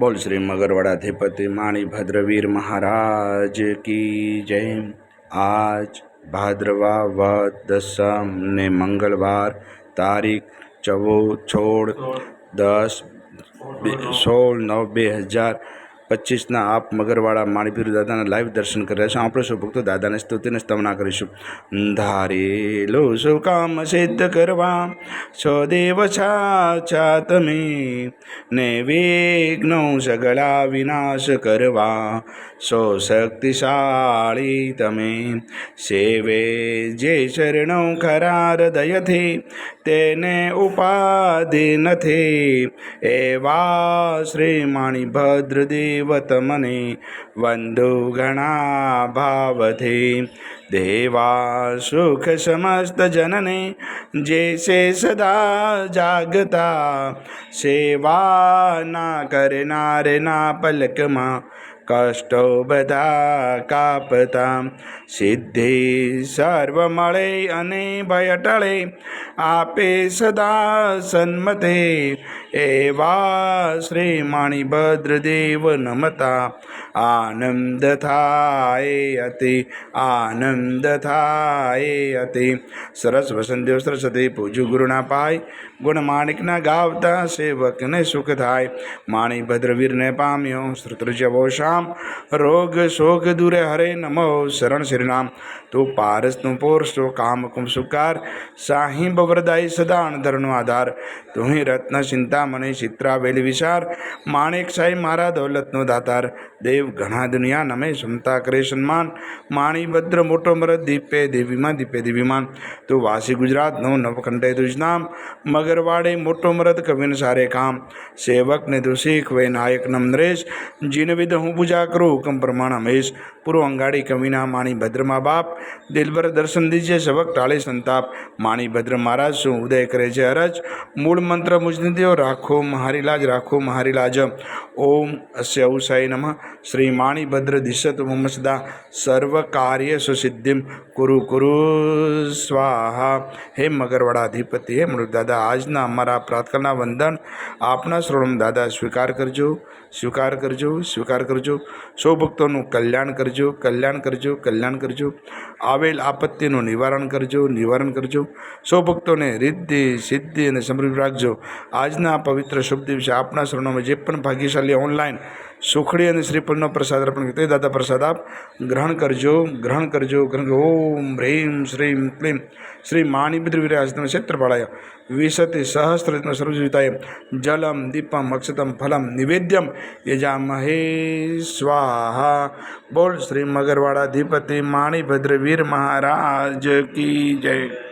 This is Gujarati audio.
બોલ શ્રી મગરવાડાધિપતિ માણીભદ્ર વીર મહારાજ કી જય. આજ ભાદ્રવા વદ દસમ ને મંગળવાર તારીખ ચૌદ, છોડ દસ સોળ નવ, બે હજાર પચીસના આપ મગરવાળા માણીપીર દાદાના લાઈવ દર્શન કર્યા છે છો. આપણે સૌ ભક્તો દાદાને સ્તુતિને સ્તવના કરીશું. ધારેલો શું કામ સિદ્ધ કરવા. છો દેવ છાછા તમે. ને વિઘ્નો સગળા વિનાશ કરવા. સો શક્તિશાળી તમે. સેવે જે શરણો ખરા હૃદયથી, તેને ઉપાધિ નથી. એવા શ્રી માણી ભદ્રદેવ તમને વંધુ ઘણા ભાવથી દેવા સુખ સમસ્ત જનને જે છે સદા જાગતા સેવા ના કરનારના પલકમાં કષ્ટો બધા કાપતા. સિદ્ધિ સર્વ મળે અને ભય ટળે આપે સદા સન્મતે એવા શ્રી માણીભદ્ર દેવ નમતા. આનંદ થાય અતિ, આનંદ થાય અતિ. સરસ વસંતદેવ સરસ્વતી પૂજુ ગુરુના પાય. ગુણ માણિકના ગાવતા સેવકને સુખ થાય. માણી વીરને પામ્યો શ્રુતૃજવો શામ રોગ શોક દૂરે હરે નમો શરણ શ્રીનામ તું પારસનું પોરસો કામ કુમ સુકાર. સાહી બવરદાય સદા અણધરનો આધાર. તું રત્ન, ચિંતામણી ચિત્રા વેલ વિચાર. માણેક સાઈ મારા દૌલતનો દાતાર. દેવ ઘણા દુનિયા નમે ક્ષમતા કરે સન્માન. માણી ભદ્ર મોટો મરદ, દીપે દેવીમાં દીપે દેવીમાન. તું વાસી ગુજરાતનો નવકંઠે તુજ નામ. મગરવાડે મોટો મરદ, કવિન સારે કામ. સેવકને તું શીખવે નાયક નમ નરેશ. જીન વિધ હું પૂજા કરું હુકમ પ્રમાણ હમેશ પૂર્વ અંગાડી કવિના માણી ભદ્રમાં બાપ દિલબર દર્શન દીજે સવક ટાળે સંતાપ. માણી ભદ્ર મહારાજ શું ઉદય કરે છે અરજ? મૂળ મંત્ર મુજનિદેવ રાખો મહારીલાજ રાખો મહારીલાજ ઓમ અસ્ય ઔસાય નમઃ. શ્રી માણી ભદ્ર દિશત મમ સદા સર્વ કાર્ય સુસિદ્ધિમ. કુરુ કુરુ, સ્વાહા. હે મગરવાડાધિપતિ, હે મૃત દાદા આજના અમારા પ્રાર્થના વંદન આપના શ્રોણમ દાદા, સ્વીકાર કરજો સ્વીકાર કરજો સ્વીકાર કરજો. સૌ ભક્તોનું કલ્યાણ કરજો કલ્યાણ કરજો કલ્યાણ કરજો. આવેલ આપત્તિનું નિવારણ કરજો નિવારણ કરજો. સૌ ભક્તોને રિદ્ધિ, સિદ્ધિ અને સમૃદ્ધિ રાખજો. આજના પવિત્ર શુભ દિવસે આપના શરણોમાં જે પણ ભાગ્યશાળી ઓનલાઈન સુખડી અને શ્રીફળનો પ્રસાદ અર્પણ તે દાદા પ્રસાદ આપ ગ્રહણ કરજો ગ્રહણ કરજો ગ્રહણ કરજો. ઓમ હ્રીમ શ્રીમ ક્લીમ શ્રી માણિભદ્ર વિરાજતમ ક્ષેત્રપાળાય વિશતિ સહસ્ત્રત્ન સર્વજીતાય જલમ દીપમ અક્ષતમ ફલમ નિવેદ્યમ યજામહે સ્વાહા બોલ શ્રી મગરવાડા અધિપતિ માણીભદ્ર વીર મહારાજ કી જય